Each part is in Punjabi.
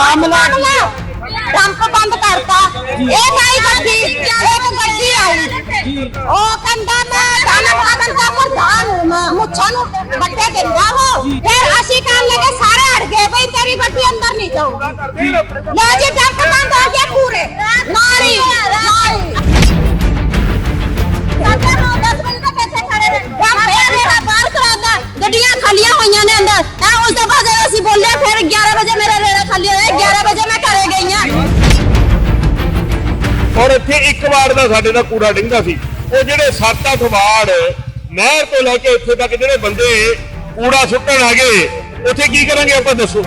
ਮਾਮਲਾ ਕੀ ਆ? ਡੰਪ ਬੰਦ ਕਰਤਾ। ਇਹ ਨਹੀਂ ਗੱਡੀ ਇੱਕ ਗੱਡੀ ਆਈ। ਉਹ ਕਹਿੰਦਾ, ਮੈਂ ਦਾਣਾ ਪਾਦਨ ਦਾ ਪ੍ਰਧਾਨ ਮੁੱਛਾਂ ਨੂੰ ਵੱਡੇ ਦਿੰਦਾ ਹੋ ਫਿਰ ਅਸੀਂ ਕਹਿਣ ਲੱਗੇ, ਸਾਰੇ ਅੜ ਗਏ ਬਈ, ਤੇਰੀ ਗੱਡੀ ਅੰਦਰ ਨਹੀਂ ਜਾਊਗੀ ਲੈ ਜੀ ਡੰਪ ਬੰਦ ਹੋ ਗਏ ਪੂਰੇ। ਨਾਰੀ ਨਾਰੀ ਸਾਡਾ ਨੌ ਦਸ ਵਜੇ ਤੱਕ ਇੱਥੇ ਖੜੇ ਰਹੇ ਡੰਪ ਇਹ ਮੇਰਾ ਬਾਹਰ ਕਰਾਉਂਦਾ ਗੱਡੀਆਂ ਖਾਲੀਆਂ ਹੋਈਆਂ ਨੇ ਅੰਦਰ। ਇੱਥੇ ਇੱਕ ਵਾਰ ਦਾ ਸਾਡੇ ਦਾ ਕੂੜਾ ਡਿੰਗਾ ਸੀ। ਉਹ ਜਿਹੜੇ 7-8 ਵਾਰ ਨਹਿਰ ਤੋਂ ਲੈ ਕੇ ਇੱਥੇ ਤੱਕ ਜਿਹੜੇ ਬੰਦੇ ਕੂੜਾ ਸੁੱਟਣ ਆ ਗਏ, ਉੱਥੇ ਕੀ ਕਰਾਂਗੇ ਆਪਾਂ ਦੱਸੋ?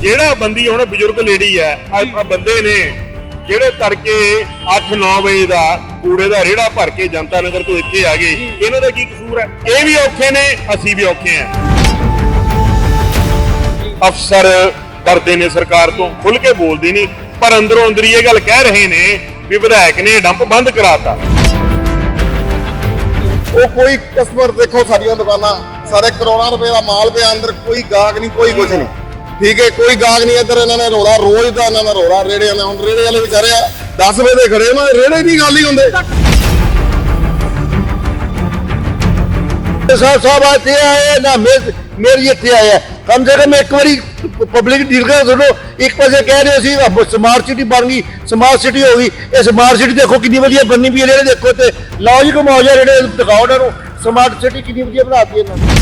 ਜਿਹੜਾ ਬੰਦੀ ਹੁਣ ਬਜ਼ੁਰਗ ਲੇਡੀ ਹੈ ਆ ਬੰਦੇ ਨੇ ਜਿਹੜੇ ਤੜਕੇ 8-9 ਵਜੇ ਦਾ ਕੂੜੇ ਦਾ ਰੇੜਾ ਭਰ ਕੇ ਜਨਤਾ ਨਗਰ ਤੋਂ ਇੱਥੇ ਆ ਗਏ। ਇਹਨਾਂ ਦਾ ਕੀ ਕਸੂਰ ਹੈ? ਇਹ ਵੀ ਔਖੇ ਨੇ, ਅਸੀਂ ਵੀ ਔਖੇ ਹਾਂ। ਅਫਸਰ ਡਰਦੇ ਨੇ ਸਰਕਾਰ ਤੋਂ ਖੁੱਲ ਕੇ ਬੋਲਦੇ ਨਹੀਂ, ਪਰ ਅੰਦਰੋਂ ਅੰਦਰ ਇਹ ਗੱਲ ਕਹਿ ਰਹੇ ਨੇ ਵੀ ਵਿਧਾਇਕ ਨੇ ਡੰਪ ਬੰਦ ਕਰਾਤਾ। ਉਹ ਕੋਈ ਕਸਟਮਰ ਦੇਖੋ ਸਾਡੀਆਂ ਦੁਕਾਨਾਂ, ਸਾਰੇ ਕਰੋੜਾਂ ਰੁਪਏ ਦਾ ਮਾਲ ਪਿਆ ਅੰਦਰ, ਕੋਈ ਗਾਹਕ ਨਹੀਂ, ਕੋਈ ਕੁਝ ਨਹੀਂ। ਠੀਕ ਹੈ, ਕੋਈ ਗਾਹਕ ਨਹੀਂ ਇੱਧਰ, ਇਹਨਾਂ ਨੇ ਰੋਲਾ, ਰੋਜ਼ ਦਾ ਇਹਨਾਂ ਦਾ ਰੋਲਾ, ਰੇੜੇ ਵਾਲੇ ਹੁਣ ਰੇੜੇ ਵਾਲੇ ਵਿਚਾਰੇ ਆ 10 ਵਜੇ ਦੇ ਖੜੇ ਨਾ ਰੇੜੇ ਨਹੀਂ ਗੱਲ ਹੀ ਹੁੰਦੇ। ਸਾਹਿਬ ਸਾਹਿਬ ਇੱਥੇ ਆਏ ਨਾ ਮੇਰੀ ਇੱਥੇ ਆਇਆ ਕਮ ਸੇ ਕਮ ਇੱਕ ਵਾਰੀ ਪਬਲਿਕ ਡੀਲ ਕਰ ਸੁਣੋ ਇੱਕ ਪਾਸੇ ਕਹਿ ਰਹੇ ਸੀ ਸਮਾਰਟ ਸਿਟੀ ਬਣ ਗਈ ਸਮਾਰਟ ਸਿਟੀ ਹੋ ਗਈ। ਇਹ ਸਮਾਰਟ ਸਿਟੀ ਦੇਖੋ ਕਿੰਨੀ ਵਧੀਆ ਬਣਨੀ ਵੀ ਜਿਹੜੇ ਦੇਖੋ ਤੇ ਲਓ ਜੀ ਘੁਮਾਓ ਜਿਹੜੇ ਦਿਖਾਓ ਇਹਨਾਂ ਨੂੰ। ਸਮਾਰਟ ਸਿਟੀ ਕਿੰਨੀ ਵਧੀਆ ਬਣਾਤੀ ਇਹਨਾਂ ਨੇ।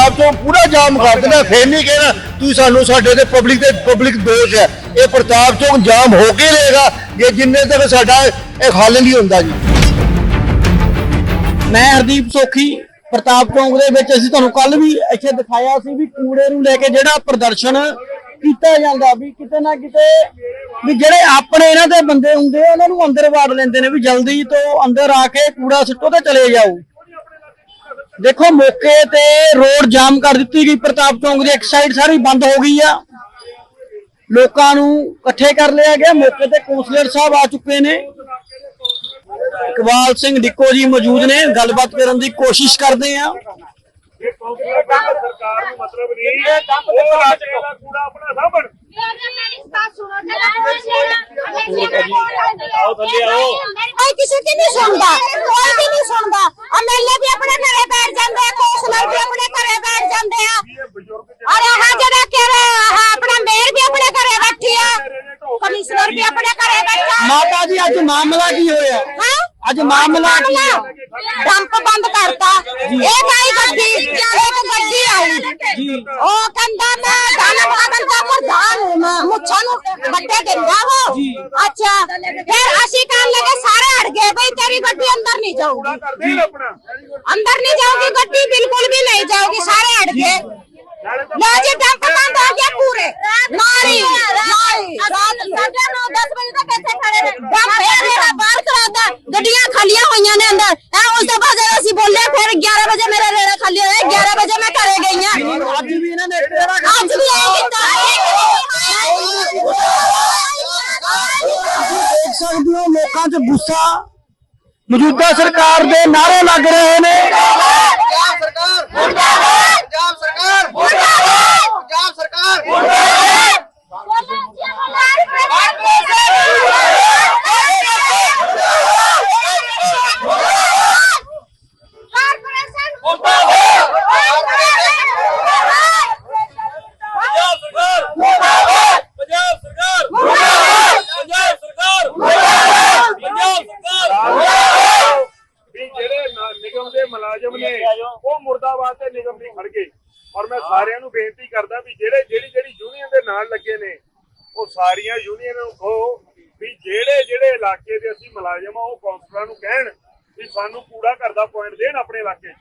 ਆਪ ਤੋਂ ਪੂਰਾ ਜਾਮ ਕਰ ਦੇਣਾ ਫੇਰ ਨਹੀਂ ਕਹਿਣਾ, ਤੁਸੀਂ ਸਾਨੂੰ ਸਾਡੇ ਤੇ ਪਬਲਿਕ ਤੇ ਪਬਲਿਕ ਦੋਸ਼ ਹੈ। ਇਹ ਪ੍ਰਤਾਪ ਚੌਂਕ ਜਾਮ ਹੋ ਕੇ ਰਹੇਗਾ, ਜੇ ਜਿੰਨੇ ਤੱਕ ਸਾਡਾ ਇਹ ਹੱਲ ਨਹੀਂ ਹੁੰਦਾ ਜੀ। ਮੈਂ ਹਰਦੀਪ ਸੋਖੀ ਪ੍ਰਤਾਪ ਚੌਂਕ ਦੇ ਵਿੱਚ ਅਸੀਂ ਤੁਹਾਨੂੰ ਕੱਲ ਵੀ ਇੱਥੇ ਦਿਖਾਇਆ ਸੀ ਵੀ ਕੂੜੇ ਨੂੰ ਲੈ ਕੇ ਜਿਹੜਾ ਪ੍ਰਦਰਸ਼ਨ ਕੀਤਾ ਜਾਂਦਾ ਵੀ ਕਿਤੇ ਨਾ ਕਿਤੇ ਵੀ ਜਿਹੜੇ ਆਪਣੇ ਇਹਨਾਂ ਦੇ ਬੰਦੇ ਹੁੰਦੇ ਆ, ਉਹਨਾਂ ਨੂੰ ਅੰਦਰ ਵਾੜ ਲੈਂਦੇ ਨੇ ਵੀ ਜਲਦੀ ਤੋਂ ਅੰਦਰ ਆ ਕੇ ਕੂੜਾ ਸਿੱਟੋ ਤੇ ਚਲੇ ਜਾਓ। ਦੇਖੋ ਮੌਕੇ ਤੇ ਰੋਡ ਜਾਮ ਕਰ ਦਿੱਤੀ ਗਈ ਪ੍ਰਤਾਪ ਚੌਂਕ ਦੀ ਇੱਕ ਸਾਈਡ ਸਾਰੀ ਬੰਦ ਹੋ ਗਈ ਆ। ਲੋਕਾਂ ਨੂੰ ਇਕੱਠੇ ਕਰ ਲਿਆ ਗਿਆ ਮੌਕੇ ਤੇ ਕੌਂਸਲਰ ਸਾਹਿਬ ਆ ਚੁੱਕੇ ਨੇ। ਇਕਬਾਲ ਸਿੰਘ ਡਿੱਕੋ ਜੀ ਮੌਜੂਦ ਨੇ ਗੱਲਬਾਤ ਕਰਨ ਦੀ ਕੋਸ਼ਿਸ਼ ਕਰਦੇ ਆ ਇਹ ਕੌਂਸਲਰ ਦਾ ਸਰਕਾਰ ਨੂੰ ਮਤਲਬ ਨਹੀਂ। ਉਹ ਇਲਾਕੇ ਦਾ ਕੂੜਾ ਆਪਣਾ ਸਾਂਭਣ। ਕੋਈ ਕਿਸੇ ਦੀ ਨਹੀਂ ਸੁਣਦਾ। ਕੋਈ ਵੀ ਨਹੀਂ ਸੁਣਦਾ। ਐਮਐਲਏ ਵੀ ਆਪਣੇ ਘਰੇ ਬੈਠ ਜਾਂਦੇ ਆ ਕੌਂਸਲਰ ਵੀ ਆਪਣੇ ਘਰੇ ਬੈਠ ਜਾਂਦੇ ਆ। ਇਹ ਬਜ਼ੁਰਗ ਔਰ ਆਹ ਜਿਹੜਾ ਕਿ ਆਹ ਆਪਣਾ ਮੇਅਰ ਵੀ ਆਪਣੇ ਘਰੇ ਬੈਠੀ ਆ। ਕਮਿਸ਼ਨਰ ਵੀ ਆਪਣੇ ਘਰੇ ਬੈਠਾ। ਮਾਤਾ ਜੀ ਅੱਜ ਮਾਮਲਾ ਕੀ ਹੋਇਆ ਮਾਮਲਾ ਕੀ ਹੈ ਡੰਪ ਬੰਦ ਕਰਤਾ। ਇਹ ਨਹੀਂ ਗੱਡੀ ਇੱਕ ਗੱਡੀ ਆਈ। ਉਹ ਕਹਿੰਦਾ ਮੈਂ ਦਾਣਾ ਪਾਦਨ ਦਾ ਪ੍ਰਧਾਨ ਮੁੱਛਾਂ ਨੂੰ ਵੱਡੇ ਦਿੰਦਾ ਹੋ ਅੱਛਾ ਫਿਰ ਅਸੀਂ ਕਹਿਣ ਲੱਗੇ ਸਾਰੇ ਅੜ ਗਏ ਬਈ ਤੇਰੀ ਗੱਡੀ ਅੰਦਰ ਨਹੀਂ ਜਾਊਗੀ ਕਰਦੇ ਨੇ ਆਪਣਾ ਅੰਦਰ ਨਹੀਂ ਜਾਊਗੀ ਗੱਡੀ ਬਿਲਕੁਲ ਵੀ ਨਹੀਂ ਜਾਊਗੀ ਸਾਰੇ ਅੜ ਗਏ ਲੈ ਜੀ ਡੰਪ ਬੰਦ ਹੋ ਗਏ ਪੂਰੇ ਨਾਰੀ ਨਾਰੀ ਰਾਤ ਸਾਢੇ ਨੌ 10 ਵਜੇ ਤੱਕ ਇੱਥੇ ਖੜੇ ਰਹੇ ਡੰਪ ਇਹ ਮੇਰਾ ਬਾਹਰ ਕਰਾਉਂਦਾ ਗੱਡੀਆਂ ਖਾਲੀਆਂ ਹੋਈਆਂ ਨੇ ਅੰਦਰ ਐ ਉਸ ਤੋਂ ਬਾਅਦ ਜਦੋਂ ਅਸੀਂ ਬੋਲੇ ਫਿਰ 11 ਵਜੇ ਮੇਰਾ ਰੇੜਾ ਖਾਲੀ ਹੋਇਆ 11 ਵਜੇ ਮੈਂ ਘਰੇ ਗਈ ਹਾਂ ਅੱਜ ਵੀ ਇਹਨਾਂ ਨੇ ਤੇਰਾ ਅੱਜ ਵੀ ਇਹ ਕੀਤਾ ਦੇਖ ਸਕਦੇ ਹੋ ਲੋਕਾਂ 'ਚ ਗੁੱਸਾ ਮੌਜੂਦਾ ਸਰਕਾਰ ਦੇ ਨਾਰੇ ਲੱਗ ਰਹੇ ਨੇ ਪੰਜਾਬ ਸਰਕਾਰ ਪੰਜਾਬ ਸਰਕਾਰ ਪੰਜਾਬ ਸਰਕਾਰ ਪੰਜਾਬ ਸਰਕਾਰ ਪੰਜਾਬ ਸਰਕਾਰ ਪੰਜਾਬ ਸਰਕਾਰ ਵੀ ਜਿਹੜੇ ਨ- ਨਿਗਮ ਦੇ ਮੁਲਾਜ਼ਮ ਨੇ ਉਹ ਮੁਰਦਾਬਾਦ ਤੇ ਨਿਗਮ ਨਹੀਂ ਖੜ ਗਏ ਔਰ ਮੈਂ ਸਾਰਿਆਂ ਨੂੰ ਬੇਨਤੀ ਕਰਦਾ ਵੀ ਜਿਹੜੇ ਜਿਹੜੀ ਜਿਹੜੀ ਯੂਨੀਅਨ ਦੇ ਨਾਲ ਲੱਗੇ ਨੇ ਉਹ ਸਾਰੀਆਂ ਯੂਨੀਅਨ ਨੂੰ ਕਹੋ ਵੀ ਜਿਹੜੇ ਜਿਹੜੇ ਇਲਾਕੇ ਦੇ ਅਸੀਂ ਮੁਲਾਜ਼ਮ ਆ ਉਹ ਕੌਂਸਲਰਾਂ ਨੂੰ ਕਹਿਣ ਵੀ ਸਾਨੂੰ ਕੂੜਾ ਘਰ ਦਾ ਪੁਆਇੰਟ ਦੇਣ ਆਪਣੇ ਇਲਾਕੇ 'ਚ।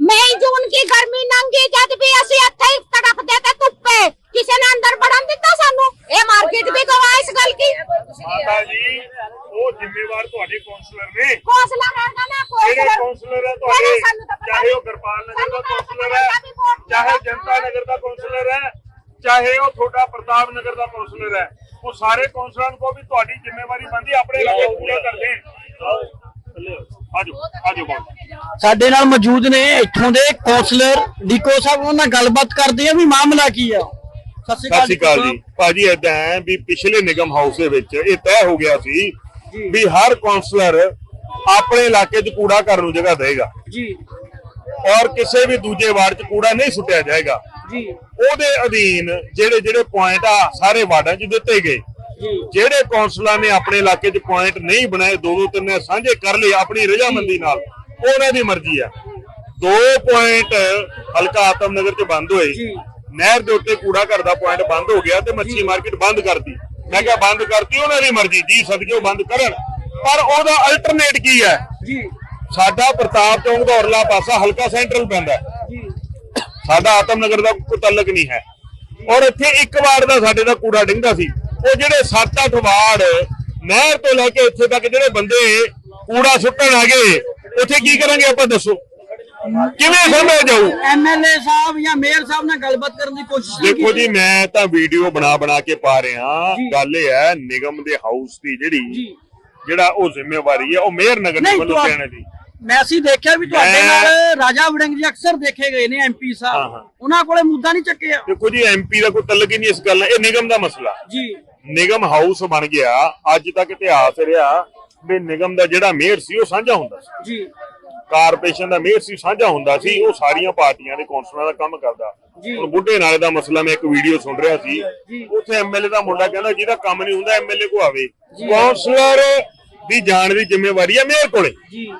ਮਈ ਜੂਨ ਕੀ ਗਰਮੀ ਨੰਗੀ ਜਦ ਵੀ ਅਸੀਂ ਇੱਥੇ ਹੀ ਤੜਫਦੇ ਤੇ ਧੁੱਪੇ ਕਿਸੇ ਨੇ ਅੰਦਰ ਵੜਨ ਦਿੱਤਾ ਸਾਨੂੰ? ਇਹ ਮਾਰਕੀਟ ਵੀ ਗਵਾ ਇਸ ਗੱਲ ਕੀ? ਮਾਤਾ ਜੀ ਉਹ ਜ਼ਿੰਮੇਵਾਰ ਤੁਹਾਡੇ ਕੌਂਸਲਰ ਨੇ। ਕੌਂਸਲਰ ਹੈਗਾ ਨਾ ਜਿਹੜੇ ਕੌਂਸਲਰ ਕੌਂਸਲਰ ਹੈ ਤੁਹਾਡੇ ਸਾਨੂੰ ਤਾਂ ਪਤਾ ਚਾਹੇ ਉਹ ਨਹੀਂ। ਕਿਰਪਾਲ ਨਗਰ ਦਾ ਪਤਾ ਹੈ ਚਾਹੇ ਜਨਤਾ ਨਗਰ ਦਾ ਕੌਂਸਲਰ ਹੈ ਚਾਹੇ ਉਹ ਤੁਹਾਡਾ ਪ੍ਰਤਾਪ ਨਗਰ ਦਾ ਕੌਂਸਲਰ ਹੈ। ਉਹ ਸਾਰੇ ਕੌਂਸਲਰਾਂ ਨੂੰ ਕਹੋ ਵੀ ਤੁਹਾਡੀ ਜ਼ਿੰਮੇਵਾਰੀ ਬੰਦੀ ਆਪਣੇ ਇਲਾਕੇ ਪੂਰਾ ਕਰ ਦੇਣ। ਆਜੋ ਸਾਡੇ ਨਾਲ ਮੌਜੂਦ ਨੇ ਇੱਥੋਂ ਦੇ ਕੌਂਸਲਰ ਡੀਕੋ ਸਾਹਿਬ ਉਹਨਾਂ ਨਾਲ ਗੱਲਬਾਤ ਕਰਦੇ ਆ ਵੀ ਮਾਮਲਾ ਕੀ ਆ। ਸਤਿ ਸ਼੍ਰੀ ਅਕਾਲ ਜੀ। ਭਾਜੀ ਏਦਾਂ ਹੈ ਵੀ ਪਿਛਲੇ ਨਿਗਮ ਹਾਊਸ ਦੇ ਵਿੱਚ ਇਹ ਤੈਅ ਹੋ ਗਿਆ ਸੀ ਵੀ ਹਰ ਕਾਉਂਸਲਰ ਆਪਣੇ ਇਲਾਕੇ 'ਚ ਕੂੜਾ ਕਰਨ ਨੂੰ ਜਗ੍ਹਾ ਦੇਗਾ ਜੀ। ਔਰ ਕਿਸੇ ਵੀ ਦੂਜੇ ਵਾਰਡ 'ਚ ਕੂੜਾ ਨਹੀਂ ਸੁੱਟਿਆ ਜਾਏਗਾ। ਜੀ। ਉਹਦੇ ਅਧੀਨ ਜਿਹੜੇ ਜਿਹੜੇ ਪੁਆਇੰਟ ਆ ਸਾਰੇ ਵਾਰਡਾਂ 'ਚ ਦਿੱਤੇ ਗਏ। ਜਿਹੜੇ ਕੌਂਸਲਰਾਂ ਨੇ ਆਪਣੇ ਇਲਾਕੇ 'ਚ ਪੁਆਇੰਟ ਨਹੀਂ ਬਣਾਏ ਦੋ ਦੋ ਤਿੰਨ ਸਾਂਝੇ ਕਰ ਲਏ ਆਪਣੀ ਰਜਾਮੰਦੀ ਨਾਲ ਉਹ ਉਹਨਾਂ ਦੀ ਮਰਜ਼ੀ ਆ ਦੋ ਪੁਆਇੰਟ ਹਲਕਾ ਆਤਮ ਨਗਰ 'ਚ ਬੰਦ ਹੋਏ। ਨਹਿਰ ਦੇ ਉੱਤੇ ਕੂੜਾ ਘਰ ਦਾ ਪੁਆਇੰਟ ਬੰਦ ਹੋ ਗਿਆ ਤੇ ਮੱਛੀ ਮਾਰਕੀਟ ਬੰਦ ਕਰਤੀ। ਮੈਂ ਕਿਹਾ ਬੰਦ ਕਰਤੀ ਉਹਨਾਂ ਦੀ ਮਰਜ਼ੀ ਜੀ ਸਦਕੇ ਉਹ ਬੰਦ ਕਰਨ। ਪਰ ਉਹਦਾ ਅਲਟਰਨੇਟ ਕੀ ਹੈ? ਜੀ। ਸਾਡਾ ਪ੍ਰਤਾਪ ਚੌਂਕ ਦਾ ਉਰਲਾ ਪਾਸਾ ਹਲਕਾ ਸੈਂਟਰਲ ਪੈਂਦਾ। ਜੀ। ਸਾਡਾ ਆਤਮ ਨਗਰ ਦਾ ਕੋਈ ਤਾਲੁਕ ਨਹੀਂ ਹੈ। ਔਰ ਇੱਥੇ ਇੱਕ ਵਾਰ ਦਾ ਸਾਡੇ ਦਾ ਕੂੜਾ ਡਿੰਗਦਾ ਸੀ। ਉਹ ਜਿਹੜੇ 7-8 ਵਾਰ ਨਹਿਰ ਤੋਂ ਲੈ ਕੇ ਇੱਥੇ ਤੱਕ ਜਿਹੜੇ ਬੰਦੇ ਕੂੜਾ ਸੁੱਟਣ ਆ ਗਏ ਉੱਥੇ ਕੀ ਕਰਾਂਗੇ ਆਪਾਂ ਦੱਸੋ? ਕਿਵੇਂ ਸਮਝ ਜਾਊ? ਐਮਐਲਏ ਸਾਹਿਬ ਜਾਂ ਮੇਅਰ ਸਾਹਿਬ ਨਾਲ ਗੱਲਬਾਤ ਕਰਨ ਦੀ ਕੋਸ਼ਿਸ਼ ਦੇਖੋ। ਜੀ ਮੈਂ ਤਾਂ ਵੀਡੀਓ ਬਣਾ ਬਣਾ ਕੇ ਪਾ ਰਿਹਾ। ਗੱਲ ਇਹ ਹੈ ਨਿਗਮ ਦੇ ਹਾਊਸ ਦੀ ਜਿਹੜੀ ਜਿਹੜਾ ਉਹ ਜ਼ਿੰਮੇਵਾਰੀ ਹੈ ਉਹ ਮੇਅਰ ਨਗਰ ਨਿਗਮ ਨੂੰ ਦੇਣ ਦੀ। ਮੈਂ ਅਸੀਂ ਦੇਖਿਆ ਵੀ ਤੁਹਾਡੇ ਨਾਲ ਰਾਜਾ ਵੜਿੰਗ ਜੀ ਅਕਸਰ ਦੇਖੇ ਗਏ ਨੇ ਐਮਪੀ ਸਾਹਿਬ। ਉਹਨਾਂ ਕੋਲੇ ਮੁੱਦਾ ਨਹੀਂ ਚੱਕਿਆ। ਦੇਖੋ ਜੀ ਐਮਪੀ ਦਾ ਕੋਈ ਤਾਲੁਕ ਹੀ ਨਹੀਂ ਇਸ ਗੱਲ ਨਾਲ। ਇਹ ਨਿਗਮ ਦਾ ਮਸਲਾ। ਜੀ। ਨਿਗਮ ਹਾਊਸ ਬਣ ਗਿਆ ਅੱਜ ਤੱਕ ਇਤਿਹਾਸ ਰਿਹਾ ਵੀ ਨਿਗਮ ਦਾ ਜਿਹੜਾ ਮੇਅਰ ਸੀ ਉਹ ਸਾਂਝਾ ਹੁੰਦਾ ਸੀ। ਜੀ। ਕਾਰਪੋਰੇਸ਼ਨ ਦਾ ਮੇਅਰ ਸੀ ਸਾਂਝਾ ਹੁੰਦਾ ਸੀ ਉਹ ਸਾਰੀਆਂ ਪਾਰਟੀਆਂ ਦੇ ਕੌਂਸਲਰਾਂ ਦਾ ਕੰਮ ਕਰਦਾ। ਹੁਣ ਬੁੱਢੇ ਨਾਲੇ ਦਾ ਮਸਲਾ ਮੈਂ ਇੱਕ ਵੀਡੀਓ ਸੁਣ ਰਿਹਾ ਸੀ। ਉੱਥੇ ਐਮਐਲਏ ਦਾ ਮੁੰਡਾ ਕਹਿੰਦਾ ਜਿਹਦਾ ਕੰਮ ਨਹੀਂ ਹੁੰਦਾ ਐਮਐਲਏ ਕੋ ਆਵੇ। ਕੌਂਸਲਰ ਦੀ ਜਾਣ ਦੀ ਜ਼ਿੰਮੇਵਾਰੀ ਹੈ ਮੇਅਰ ਕੋਲੇ। ਜੀ।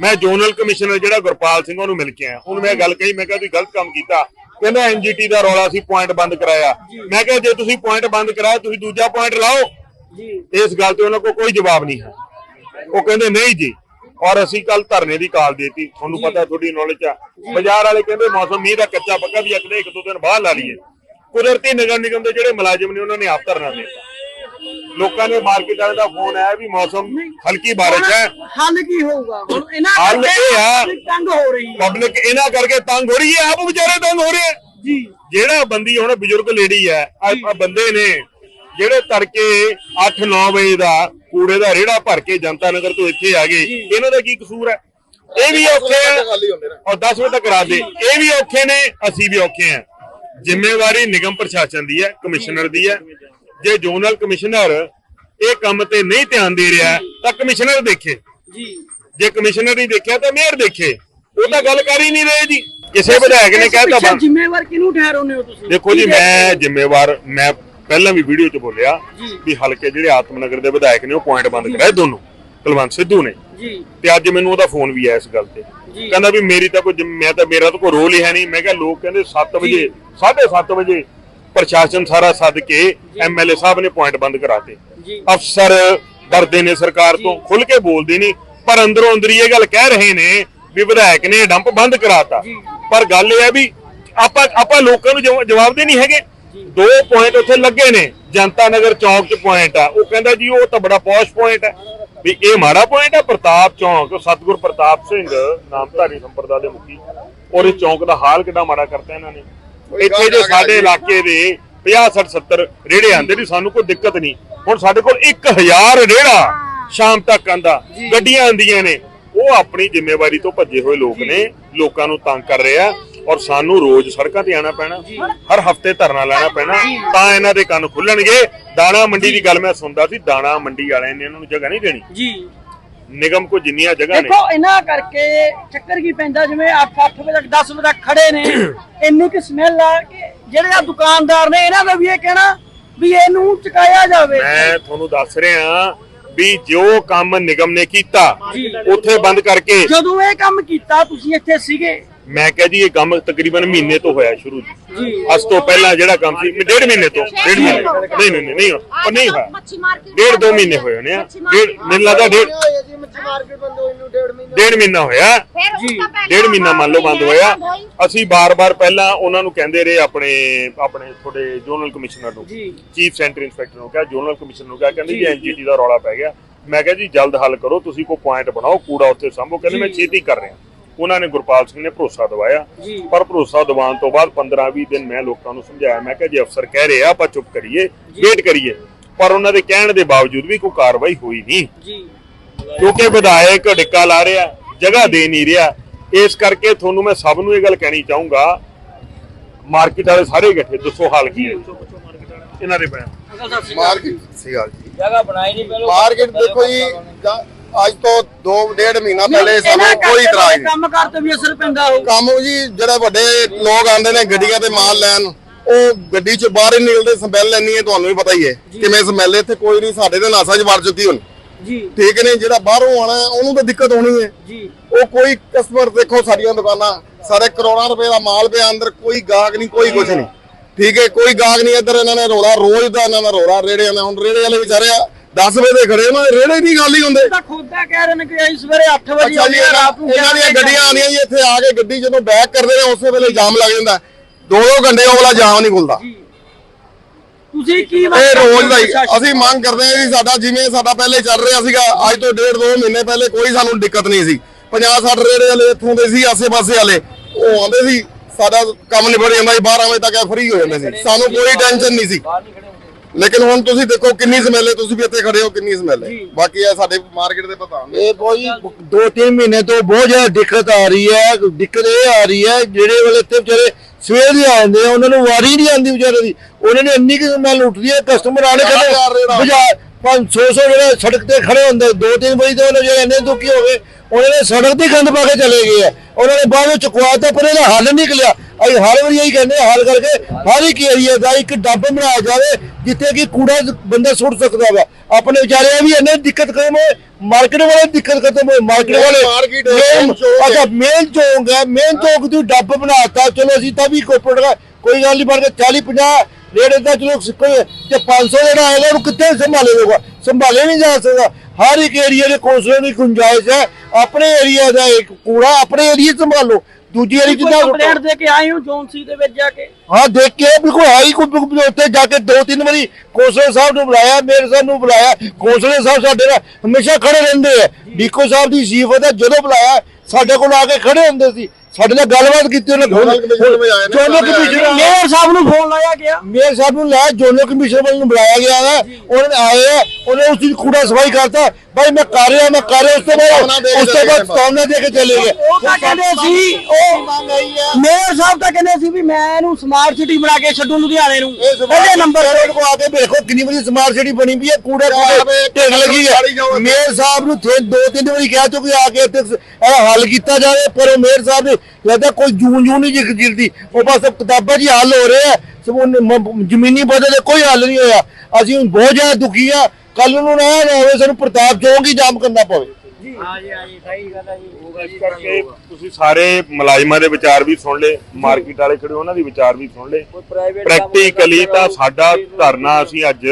ਮੈਂ ਜ਼ੋਨਲ ਕਮਿਸ਼ਨਰ ਜਿਹੜਾ ਗੁਰਪਾਲ ਸਿੰਘ ਉਹਨੂੰ ਮਿਲ ਕੇ ਆਇਆ। ਉਹਨੂੰ ਮੈਂ ਗੱਲ ਕਹੀ ਮੈਂ ਕਿਹਾ ਤੁਸੀਂ ਗਲਤ ਕੰਮ ਕੀਤਾ। ਕਹਿੰਦਾ ਐਨਜੀਟੀ ਦਾ ਰੌਲਾ ਸੀ ਪੁਆਇੰਟ ਬੰਦ ਕਰਾਇਆ। ਮੈਂ ਕਿਹਾ ਜੇ ਤੁਸੀਂ ਪੁਆਇੰਟ ਬੰਦ ਕਰਾਇਆ ਤੁਸੀਂ ਦੂਜਾ ਪੁਆਇੰਟ ਲਾਓ। ਜੀ। ਇਸ ਗੱਲ ਤੇ ਉਹਨਾਂ ਕੋਲ ਕੋਈ ਜਵਾਬ ਨਹੀਂ ਹੈ। ਉਹ ਕਹਿੰਦੇ ਨਹੀਂ ਜੀ। ਔਰ ਅਸੀਂ ਕੱਲ ਧਰਨੇ ਦੀ ਕਾਲ ਦੇਤੀ। ਤੁਹਾਨੂੰ ਪਤਾ ਤੁਹਾਡੀ ਨੌਲੇਜ ਆ। ਬਾਜ਼ਾਰ ਵਾਲੇ ਕਹਿੰਦੇ ਮੌਸਮ ਮੀਂਹ ਦਾ ਕੱਚਾ ਪੱਕਾ ਵੀ ਅਗਲੇ ਇੱਕ ਦੋ ਦਿਨ ਬਾਅਦ ਲਾ ਲਈਏ। ਕੁਦਰਤੀ ਨਗਰ ਨਿਗਮ ਦੇ ਜਿਹੜੇ ਮੁਲਾਜ਼ਮ ਨੇ ਉਹਨਾਂ ਨੇ ਆਪ ਧਰਨਾ ਦਿੱਤਾ। ਲੋਕਾਂ ਨੇ ਮਾਰਕੀਟ ਵਾਲੇ ਦਾ ਫੋਨ ਆਇਆ ਵੀ ਮੌਸਮ ਹਲਕੀ ਬਾਰਿਸ਼ ਹੈ। ਹੱਲ ਕੀ ਹੋਊਗਾ? ਹੁਣ ਇਹਨਾਂ ਹੱਲ ਇਹ ਆ- ਤੰਗ ਹੋ ਰਹੀ ਹੈ। ਪਬਲਿਕ ਇਹਨਾਂ ਕਰਕੇ ਤੰਗ ਹੋ ਰਹੀ ਹੈ ਆਪ ਵਿਚਾਰੇ ਤੰਗ ਹੋ ਰਹੇ ਜੀ। ਜਿਹੜਾ ਬੰਦੀ ਹੁਣ ਬਜ਼ੁਰਗ ਲੇਡੀ ਹੈ ਆ ਬੰਦੇ ਨੇ ਜਿਹੜੇ ਤੜਕੇ 8-9 ਵਜੇ ਦਾ ਕੂੜੇ ਦਾ ਰੇੜਾ ਭਰ ਕੇ ਜਨਤਾ ਨਗਰ ਤੋਂ ਇੱਥੇ ਆ ਗਏ ਇਹਨਾਂ ਦਾ ਕੀ ਕਸੂਰ ਹੈ? ਇਹ ਵੀ ਔਖੇ ਆ। ਔਰ 10 ਵਜੇ ਤੱਕ ਕਰਾ ਦੇ। ਇਹ ਵੀ ਔਖੇ ਨੇ ਅਸੀਂ ਵੀ ਔਖੇ ਆ। ਜ਼ਿੰਮੇਵਾਰੀ ਨਿਗਮ ਪ੍ਰਸ਼ਾਸਨ ਦੀ ਹੈ ਕਮਿਸ਼ਨਰ ਦੀ ਹੈ। ਜੇ ਜ਼ੋਨਲ ਕਮਿਸ਼ਨਰ ਇਹ ਕੰਮ ਤੇ ਨਹੀਂ ਧਿਆਨ ਦੇ ਰਿਹਾ ਤਾਂ ਕਮਿਸ਼ਨਰ ਦੇਖੇ। ਜੀ। ਜੇ ਕਮਿਸ਼ਨਰ ਨਹੀਂ ਦੇਖਿਆ ਤਾਂ ਮੇਅਰ ਦੇਖੇ। ਉਹ ਤਾਂ ਗੱਲ ਕਰ ਹੀ ਨਹੀਂ ਰਹੇ ਜੀ। ਕਿਸੇ ਵਿਧਾਇਕ ਨੇ ਕਹਿਤਾ ਬੰਦ ਜ਼ਿੰਮੇਵਾਰ ਕਿਹਨੂੰ ਠਹਿਰਾਉਂਦੇ ਹੋ ਤੁਸੀਂ? ਦੇਖੋ ਜੀ ਮੈਂ? ਜ਼ਿੰਮੇਵਾਰ ਮੈਂ ਪਹਿਲਾਂ ਵੀ ਵੀਡੀਓ 'ਚ ਬੋਲਿਆ। ਵੀ ਹਲਕੇ ਜਿਹੜੇ ਆਤਮਨਗਰ ਦੇ ਵਿਧਾਇਕ ਨੇ ਉਹ ਪੁਆਇੰਟ ਬੰਦ ਕਰਾਏ ਦੋਨੋਂ ਕੁਲਵੰਤ ਸਿੱਧੂ ਨੇ। ਜੀ। ਤੇ ਅੱਜ ਮੈਨੂੰ ਉਹਦਾ ਫੋਨ ਵੀ ਆਇਆ ਇਸ ਗੱਲ ਤੇ। ਕਹਿੰਦਾ ਵੀ ਮੇਰੀ ਤਾਂ ਕੋਈ ਮੈਂ ਤਾਂ ਮੇਰਾ ਤਾਂ ਕੋਈ ਰੋਲ ਹੀ ਹੈ ਨਹੀਂ। ਮੈਂ ਕਿਹਾ ਲੋਕ ਕਹਿੰਦੇ 7 ਵਜੇ 7:30 ਵਜੇ ਪ੍ਰਸ਼ਾਸਨ ਸਾਰਾ ਸੱਦ ਕੇ ਐਮਐਲਏ ਸਾਹਿਬ ਨੇ ਪੁਆਇੰਟ ਬੰਦ ਕਰਾਤੇ। ਅਫਸਰ ਡਰਦੇ ਨੇ ਸਰਕਾਰ ਤੋਂ ਖੁੱਲ ਕੇ ਬੋਲਦੇ ਨਹੀਂ ਪਰ ਅੰਦਰੋਂ ਅੰਦਰ ਇਹ ਗੱਲ ਕਹਿ ਰਹੇ ਨੇ ਵੀ ਵਿਧਾਇਕ ਨੇ ਡੰਪ ਬੰਦ ਕਰਾਤਾ। ਪਰ ਗੱਲ ਇਹ ਹੈ ਵੀ ਆਪਾਂ ਆਪਾਂ ਲੋਕਾਂ ਨੂੰ ਜਵਾ- ਜਵਾਬ ਦੇ ਨਹੀਂ ਹੈਗੇ। ਦੋ ਪੁਆਇੰਟ ਉੱਥੇ ਲੱਗੇ ਨੇ ਜਨਤਾ ਨਗਰ ਚੌਂਕ 'ਚ ਪੁਆਇੰਟ ਆ। ਉਹ ਕਹਿੰਦਾ ਜੀ ਉਹ ਤਾਂ ਬੜਾ ਪੌਸ਼ ਪੁਆਇੰਟ ਹੈ ਵੀ ਇਹ ਮਾੜਾ ਪੁਆਇੰਟ ਹੈ ਪ੍ਰਤਾਪ ਚੌਂਕ ਸਤਗੁਰ ਪ੍ਰਤਾਪ ਸਿੰਘ ਨਾਮਧਾਰੀ ਸੰਪਰਦਾ ਦੇ ਮੁਖੀ। ਔਰ ਇਸ ਚੌਂਕ ਦਾ ਹਾਲ ਕਿੱਡਾ ਮਾੜਾ ਕਰਤਾ ਇਹਨਾਂ ਨੇ। ਇੱਥੇ ਜੇ ਸਾਡੇ ਇਲਾਕੇ ਦੇ 50 60 70 ਰੇੜੇ ਆਂਦੇ ਨੇ ਸਾਨੂੰ ਕੋਈ ਦਿੱਕਤ ਨਹੀਂ। ਹੁਣ ਸਾਡੇ ਕੋਲ 1000 ਰੇੜਾ ਸ਼ਾਮ ਤੱਕ ਆਂਦਾ ਗੱਡੀਆਂ ਆਂਦੀਆਂ ਨੇ। ਉਹ ਆਪਣੀ ਜ਼ਿੰਮੇਵਾਰੀ ਤੋਂ ਭੱਜੇ ਹੋਏ ਲੋਕ ਨੇ। ਲੋਕਾਂ ਨੂੰ ਤੰਗ ਕਰ ਰਹੇ ਔਰ ਸਾਨੂੰ ਰੋਜ਼ ਸੜਕਾਂ ਤੇ ਆਣਾ ਪੈਣਾ। ਹਰ ਹਫ਼ਤੇ ਧਰਨਾ ਲੈਣਾ ਪੈਣਾ। ਤਾਂ ਇਹਨਾਂ ਦੇ ਕੰਨ ਖੁੱਲਣਗੇ। ਦਾਣਾ ਮੰਡੀ ਦੀ ਗੱਲ ਮੈਂ ਸੁਣਦਾ ਸੀ। ਦਾਣਾ ਮੰਡੀ ਵਾਲਿਆਂ ਨੇ ਇਹਨਾਂ ਨੂੰ ਜਗ੍ਹਾ ਨਹੀਂ ਦੇਣੀ। ਜੀ। ਨਿਗਮ ਕੋ ਜਿੰਨੀਆਂ ਜਗ੍ਹਾ ਨੇ। ਦੇਖੋ ਇਹਨਾਂ ਕਰਕੇ ਚੱਕਰ ਕੀ ਪੈਂਦਾ ਜਿਵੇਂ 8-8 ਵਜੇ ਤੱਕ 10 ਵਜੇ ਤੱਕ ਖੜੇ ਨੇ। ਇੰਨੀ ਕਿ ਸਮੈਲ ਆ ਕਿ ਜਿਹੜੇ ਆ ਦੁਕਾਨਦਾਰ ਨੇ ਇਹਨਾਂ ਦਾ ਵੀ ਇਹ ਕਹਿਣਾ ਵੀ ਇਹਨੂੰ ਚੁਕਾਇਆ ਜਾਵੇ। ਮੈਂ ਤੁਹਾਨੂੰ ਦੱਸ ਰਿਹਾ ਵੀ ਜੋ ਕੰਮ ਨਿਗਮ ਨੇ ਕੀਤਾ। ਉੱਥੇ ਬੰਦ ਕਰਕੇ। ਜਦੋਂ ਇਹ ਕੰਮ ਕੀਤਾ ਤੁਸੀਂ ਇੱਥੇ ਸੀਗੇ। ਮੈਂ ਕਿਹਾ ਜੀ ਇਹ ਕੰਮ ਤਕਰੀਬਨ ਮਹੀਨੇ ਤੋਂ ਹੋਇਆ ਸ਼ੁਰੂ ਜੀ। ਅੱਜ ਤੋਂ ਪਹਿਲਾਂ ਜਿਹੜਾ ਕੰਮ ਸੀ ਡੇਢ ਮਹੀਨੇ ਤੋਂ ਡੇਢ ਮਹੀਨੇ। ਨਹੀਂ ਨਹੀਂ ਨਹੀਂ ਨਹੀਂ ਉਹ ਨਹੀਂ ਹੋਇਆ। ਡੇਢ ਦੋ ਮਹੀਨੇ ਹੋਏ ਹੋਣੇ ਆ। ਡੇਢ ਮੈਨੂੰ ਲੱਗਦਾ ਡੇਢ ਡੇਢ ਮਹੀਨਾ। ਹੋਇਆ। ਫਿਰ ਜੀ, ਉਸ ਤੋਂ ਪਹਿਲਾਂ ਡੇਢ ਮਹੀਨਾ ਮੰਨ ਲਓ ਬੰਦ ਹੋਇਆ। ਅਸੀਂ ਬਾਰ-ਬਾਰ ਪਹਿਲਾਂ ਉਹਨਾਂ ਨੂੰ ਕਹਿੰਦੇ ਰਹੇ ਆਪਣੇ ਆਪਣੇ ਤੁਹਾਡੇ ਜ਼ੋਨਲ ਕਮਿਸ਼ਨਰ ਨੂੰ। ਚੀਫ ਸੈਂਟਰ ਇੰਸਪੈਕਟਰ ਨੂੰ ਕਿਹਾ ਜ਼ੋਨਲ ਕਮਿਸ਼ਨਰ ਨੂੰ ਕਿਹਾ ਕਹਿੰਦੇ ਜੀ ਐਨਜੀਟੀ ਦਾ ਰੌਲਾ ਪੈ ਗਿਆ। ਮੈਂ ਕਿਹਾ ਜੀ ਜਲਦ ਹੱਲ ਕਰੋ ਤੁਸੀਂ ਕੋਈ ਪੁਆਇੰਟ ਬਣਾਓ ਕੂੜਾ ਉੱਥੇ ਸੰਭੋ। ਕਹਿੰਦੇ ਮੈਂ ਛੇਤੀ ਕਰ ਰਿਹਾ। ਉਹਨਾਂ ਨੇ ਗੁਰਪਾਲ ਸਿੰਘ ਨੇ ਭਰੋਸਾ ਦਿਵਾਇਆ। ਪਰ ਭਰੋਸਾ ਦਿਵਾਉਣ ਤੋਂ ਬਾਅਦ 15-20 ਦਿਨ ਮੈਂ ਲੋਕਾਂ ਨੂੰ ਸਮਝਾਇਆ ਮੈਂ ਕਿਹਾ ਜੇ ਅਫਸਰ ਕਹਿ ਰਹੇ ਆ ਆਪਾਂ ਚੁੱਪ ਕਰੀਏ ਵੇਟ ਕਰੀਏ। ਪਰ ਉਹਨਾਂ ਦੇ ਕਹਿਣ ਦੇ ਬਾਵਜੂਦ ਵੀ ਕੋਈ ਕਾਰਵਾਈ ਹੋਈ ਨਹੀਂ। ਜੀ। ਕਿਉਂਕਿ ਵਿਧਾਇਕ ਢਿੱਕਾ ਲਾ ਰਿਹਾ ਜਗ੍ਹਾ ਦੇ ਨਹੀਂ ਰਿਹਾ। ਇਸ ਕਰਕੇ ਤੁਹਾਨੂੰ ਮੈਂ ਸਭ ਨੂੰ ਇਹ ਗੱਲ ਕਹਿਣੀ ਚਾਹੂੰਗਾ ਮਾਰਕੀਟ ਵਾਲੇ ਸਾਰੇ ਇਕੱਠੇ ਦੱਸੋ ਹਾਲ ਕੀ ਹੈ। ਇਹਨਾਂ ਦੇ ਬਿਆਨ। ਮਾਰਕੀਟ ਸੀਗਾ ਜੀ। ਜਗ੍ਹਾ ਬਣਾਈ ਨਹੀਂ ਪਹਿਲਾਂ ਮਾਰਕੀਟ ਦੇਖੋ ਜਾਂ- ਅੱਜ ਤੋਂ 2 ਡੇਢ ਮਹੀਨਾ ਪਹਿਲੇ ਸਾਨੂੰ ਕੋਈ ਇਤਰਾਜ਼ ਨਹੀਂ। ਕੰਮ ਕਾਰ ਤੇ ਵੀ ਅਸਰ ਪੈਂਦਾ ਹੋਊ। ਕੰਮ ਜੀ ਜਿਹੜੇ ਵੱਡੇ ਲੋਕ ਆਉਂਦੇ ਨੇ ਗੱਡੀਆਂ ਤੇ ਮਾਲ ਲੈਣ ਉਹ ਗੱਡੀ ਚ ਬਾਹਰ ਹੀ ਨਿਕਲਦੇ ਸਮੈਲ ਲੈਣੀ ਹੈ ਤੁਹਾਨੂੰ ਵੀ ਪਤਾ ਹੀ ਹੈ ਕਿਵੇਂ ਸਮੈਲ ਇੱਥੇ ਕੋਈ ਨਹੀਂ ਸਾਡੇ ਤੇ ਨਾਸਾ ਚ ਵੜ ਚੁੱਕੀ ਹੁਣ। ਜੀ। ਠੀਕ ਨੇ ਜਿਹੜਾ ਬਾਹਰੋਂ ਆਣਾ ਉਹਨੂੰ ਤਾਂ ਦਿੱਕਤ ਹੋਣੀ ਹੈ। ਜੀ। ਉਹ ਕੋਈ ਕਸਟਮਰ ਦੇਖੋ ਸਾਡੀਆਂ ਦੁਕਾਨਾਂ ਸਾਰੇ ਕਰੋੜਾਂ ਰੁਪਏ ਦਾ ਮਾਲ ਪਿਆ ਅੰਦਰ ਕੋਈ ਗਾਹਕ ਨਹੀਂ ਕੋਈ ਕੁਝ ਨਹੀਂ। ਠੀਕ ਹੈ ਕੋਈ ਗਾਹਕ ਨਹੀਂ ਇੱਧਰ ਇਹਨਾਂ ਨੇ ਰੋਲਾ ਰੋਜ਼ ਦਾ ਇਹਨਾਂ ਦਾ ਰੋਲਾ ਰੇੜੇ ਵਾਲੇ ਹੁਣ ਰੇੜੇ ਵਾਲੇ ਵਿਚਾਰੇ ਆ 10 ਵਜੇ ਦੇ ਖੜੇ ਨਾ ਰੇੜੇ ਨਹੀਂ ਖਾਲੀ ਹੁੰਦੇ। ਤਾਂ ਖੁਦਾ ਕਹਿ ਰਹੇ ਨੇ ਕਿ ਅਸੀਂ ਸਵੇਰੇ 8 ਵਜੇ ਅੱਛਾ ਜੀ ਆਉਂਦੇ ਆ ਰਾਤ ਨੂੰ ਇਹਨਾਂ ਦੀਆਂ 11 ਗੱਡੀਆਂ ਆਉਂਦੀਆਂ ਜੀ ਇੱਥੇ ਆ ਕੇ ਗੱਡੀ ਜਦੋਂ ਬੈਕ ਕਰਦੇ ਨੇ ਉਸੇ ਵੇਲੇ ਜਾਮ ਲੱਗ ਜਾਂਦਾ। ਦੋ ਦੋ ਘੰਟੇ ਉਹ ਵਾਲਾ ਜਾਮ ਨਹੀਂ ਖੁੱਲਦਾ। ਤੁਸੀਂ ਕੀ ਮੰਗ ਇਹ ਕਰਦੇ ਹੋ ਰੋਜ਼ ਦਾ ਹੀ ਪ੍ਰਸ਼ਾਸਨ ਅਸੀਂ ਮੰਗ ਕਰਦੇ ਹਾਂ ਜੀ ਸਾਡਾ ਜਿਵੇਂ ਸਾਡਾ ਪਹਿਲੇ ਚੱਲ ਰਿਹਾ ਸੀਗਾ ਅੱਜ ਤੋਂ ਡੇਢ ਦੋ ਮਹੀਨੇ ਪਹਿਲੇ ਕੋਈ ਸਾਨੂੰ ਦਿੱਕਤ ਨਹੀਂ ਸੀ। 50 60 ਰੇੜੇ ਵਾਲੇ ਇੱਥੋਂ ਦੇ ਸੀ ਆਸੇ-ਪਾਸੇ ਵਾਲੇ। ਉਹ ਆਉਂਦੇ ਸੀ ਸਾਡਾ ਕੰਮ ਨਿਬੜ ਜਾਂਦਾ ਸੀ 12 ਵਜੇ ਤੱਕ ਫ੍ਰੀ ਹੋ ਜਾਂਦੇ ਸੀ। ਸਾਨੂੰ ਕੋਈ ਟੈਨਸ਼ਨ ਨਹੀਂ ਸੀ। ਲੇਕਿਨ ਹੁਣ ਤੁਸੀਂ ਦੇਖੋ ਕਿੰਨੀ ਸਮੈਲ ਹੈ ਤੁਸੀਂ ਵੀ ਇੱਥੇ ਖੜੇ ਹੋ ਕਿੰਨੀ ਸਮੈਲ। ਹੈ ਬਾਕੀ ਇਹ ਸਾਡੇ ਮਾਰਕੀਟ ਦੇ ਪਤਾ ਇਹ ਬਹੁਤ ਦੋ ਤਿੰਨ ਮਹੀਨੇ ਤੋਂ ਬਹੁਤ ਜ਼ਿਆਦਾ ਦਿੱਕਤ ਆ ਰਹੀ ਹੈ ਦਿੱਕਤ ਇਹ ਆ ਰਹੀ ਹੈ ਜਿਹੜੇ ਵੇਲੇ ਇੱਥੇ ਵਿਚਾਰੇ ਸਵੇਰ ਦੇ ਆ ਜਾਂਦੇ ਆ ਉਹਨਾਂ ਨੂੰ ਵਾਰੀ ਨਹੀਂ ਆਉਂਦੀ ਵਿਚਾਰੇ ਦੀ। ਉਹਨਾਂ ਨੇ ਇੰਨੀ ਕਿ ਸਮੈਲ ਉੱਠਦੀ ਹੈ ਕਸਟਮਰ ਰਹੇ ਹੋ? ਬਾਜ਼ਾਰ 500 ਸੌ ਜਿਹੜੇ ਸੜਕ ਤੇ ਖੜੇ ਹੁੰਦੇ ਦੋ ਤਿੰਨ ਵਜੇ ਤੇ ਉਹਨਾਂ ਜਿਹੜੇ ਇੰਨੇ ਦੁਖੀ ਹੋ ਗਏ ਉਹਨਾਂ ਨੇ ਸੜਕ ਤੇ ਗੰਦ ਪਾ ਕੇ ਚਲੇ ਗਏ ਆ। ਉਹਨਾਂ ਨੇ ਬਾਅਦ ਵਿੱਚ ਚੁਕਵਾਤਾ ਪਰ ਇਹਦਾ ਹੱਲ ਨਹੀਂ ਨਿਕਲਿਆ। ਅਸੀਂ ਹਰ ਵਾਰੀ ਇਹੀ ਕਹਿੰਦੇ ਹੱਲ ਕਰਕੇ ਹਰ ਇੱਕ ਏਰੀਆ ਦਾ ਇੱਕ ਡੱਬ ਬਣਾਇਆ ਜਾਵੇ ਜਿੱਥੇ ਕਿ ਕੂੜਾ ਬੰਦਾ ਸੁੱਟ ਸਕਦਾ ਵਾ। ਆਪਣੇ ਵਿਚਾਰਿਆਂ ਵੀ ਇੰਨੇ ਦਿੱਕਤ ਖਤਮ ਹੋਏ ਮਾਰਕੀਟ ਵਾਲੇ ਦਿੱਕਤ ਖਤਮ ਹੋਏ ਮਾਰਕੀਟ ਵਾਲੇ। ਅੱਛਾ ਮੇਨ ਚੌਂਕ ਹੈ ਮੇਨ ਚੌਂਕ ਦੀ ਡੱਬ ਬਣਾਤਾ ਚਲੋ ਅਸੀਂ ਤਾਂ ਵੀ ਕੋਪਰੇਟ ਕੋਈ ਗੱਲ ਨਹੀਂ ਬਣ ਕੇ 40 50 ਰੇਟ ਦਾ ਚਲੋ ਸ- ਕੋਈ ਤੇ 500 ਜਿਹੜਾ ਆਏਗਾ ਉਹਨੂੰ ਕਿੱਥੇ ਸੰਭਾਲੇ ਜਾਊਗਾ ਸੰਭਾਲੇ ਨਹੀਂ ਜਾ ਸਕਦਾ। ਹਰ ਇੱਕ ਏਰੀਆ ਦੇ ਕੌਂਸਲਰ ਦੀ ਗੁੰਜਾਇਸ਼ ਹੈ ਆਪਣੇ ਏਰੀਆ ਦਾ ਇੱਕ ਕੂੜਾ ਆਪਣੇ ਏਰੀਆ ਸੰਭਾਲੋ। ਦੂਜੀ ਕੋਈ ਜਿੱਦਾਂ ਕੰਪਲੇਂਟ ਦੇ ਕੇ ਆਏ ਹੋ ਜੌਨਸੀ ਦੇ ਵਿੱਚ ਜਾ ਕੇ? ਹਾਂ ਦੇਖ ਕੇ ਬਿਲਕੁਲ ਹਾਈ ਕੋਈ ਉੱਥੇ ਜਾ ਕੇ ਦੋ ਤਿੰਨ ਵਾਰੀ ਕੌਂਸਲਰ ਸਾਹਿਬ ਨੂੰ ਬੁਲਾਇਆ ਮੇਰ ਸਾਹਿਬ ਨੂੰ ਬੁਲਾਇਆ। ਕੌਂਸਲਰ ਸਾਹਿਬ ਸਾਡੇ ਨਾਲ ਹਮੇਸ਼ਾ ਖੜੇ ਰਹਿੰਦੇ ਆ। ਡੀਕੋ ਸਾਹਿਬ ਦੀ ਸੀਫਤ ਹੈ ਜਦੋਂ ਬੁਲਾਇਆ ਸਾਡੇ ਕੋਲ ਆ ਕੇ ਖੜੇ ਹੁੰਦੇ ਸੀ। ਸਾਡੇ ਨਾਲ ਗੱਲਬਾਤ ਕੀਤੀ ਉਹਨੇ ਜੋਨਲ ਕਮਿਸ਼ਨਰ। ਮੇਅਰ ਸਾਹਿਬ ਨੂੰ ਫੋਨ ਲਾਇਆ ਗਿਆ। ਮੇਰ ਸਾਹਿਬ ਨੂੰ ਲੈ ਜੋਨਲ ਕਮਿਸ਼ਨਰ ਵੱਲ ਨੂੰ ਬੁਲਾਇਆ ਗਿਆ ਹੈ ਉਹਨਾਂ ਨੇ ਆਏ ਆ ਉਹਨੇ ਉਸ ਦੀ ਕੂੜਾ ਸਫ਼ਾਈ ਕਰਤਾ। ਭਾਈ ਮੈਂ ਕਰ ਰਿਹਾ ਮੈਂ ਕਰ ਰਿਹਾ। ਉਸ ਤੋਂ ਬਾਅਦ ਉਸ ਤੋਂ ਬਾਅਦ। ਸਾਹਮਣੇ ਦੇ ਕੇ ਚਲੇ ਗਏ। ਉਹ ਤਾਂ ਕਹਿੰਦੇ ਸੀ ਉਹ ਮੇਅਰ ਸਾਹਿਬ ਤਾਂ ਕਹਿੰਦੇ ਸੀ ਵੀ ਮੈਂ ਇਹਨੂੰ ਸਮਾਰਟ ਸਿਟੀ ਬਣਾ ਕੇ ਛੱਡੂ ਲੁਧਿਆਣੇ ਨੂੰ। ਇਹਦੇ ਨੰਬਰ ਰੋਡ ਕੋ ਆ ਕੇ ਦੇਖੋ ਕਿੰਨੀ ਵਾਰੀ ਸਮਾਰਟ ਸਿਟੀ ਬਣੀ ਵੀ ਹੈ। ਕੂੜਾ ਕੂੜੇ ਢੇਰ ਲੱਗੀ ਹੈ। ਮੇਅਰ ਸਾਹਿਬ ਨੂੰ ਥੇ ਦੋ ਤਿੰਨ ਵਾਰੀ ਕਹਿ ਚੁੱਕੇ ਆ ਕੇ ਇੱਥੇ ਹੱਲ ਕੀਤਾ ਜਾਵੇ ਪਰ ਉਹ ਮੇਅਰ ਸਾਹਿਬ ਨੇ ਲੱਗਦਾ ਕੋਈ ਜੂਨ ਜੂਨ ਨਹੀਂ ਜਿਕ ਜਿਲਦੀ ਉਹ ਬਸ ਕਿਤਾਬਾਂ ਹੀ ਹੱਲ ਹੋ ਰਹੇ ਆ। ਸਭ ਜ਼ਮੀਨੀ ਬਦਲ ਦੇ ਕੋਈ ਹੱਲ ਨਹੀਂ ਹੋਇਆ। ਅਸੀਂ ਹੁਣ ਬਹੁਤ ਜ਼ਿਆਦਾ ਦੁਖੀ ਆ। ਕੱਲ ਨੂੰ ਨਾ ਹੋਵੇ ਸਾਨੂੰ ਪ੍ਰਤਾਪ ਚੌਂਕ ਹੀ ਜਾਮ ਕਰਨਾ ਪਵੇ। ਹਾਂਜੀ ਹਾਂਜੀ ਸਹੀ ਗੱਲ ਹੈ ਜੀ। ਇਸ ਕਰਕੇ ਤੁਸੀਂ ਸਾਰੇ ਮੁਲਾਜ਼ਮਾਂ ਦੇ ਵਿਚਾਰ ਵੀ ਸੁਣ ਲਏ। ਮਾਰਕੀਟ ਵਾਲੇ ਖੜੇ ਉਹਨਾਂ ਦੀ ਵਿਚਾਰ ਵੀ ਸੁਣ ਲਏ। ਪ੍ਰਾਈਵੇਟ ਪ੍ਰੈਕਟੀਕਲੀ ਤਾਂ ਸਾਡਾ ਧਰਨਾ ਅਸੀਂ ਅੱਜ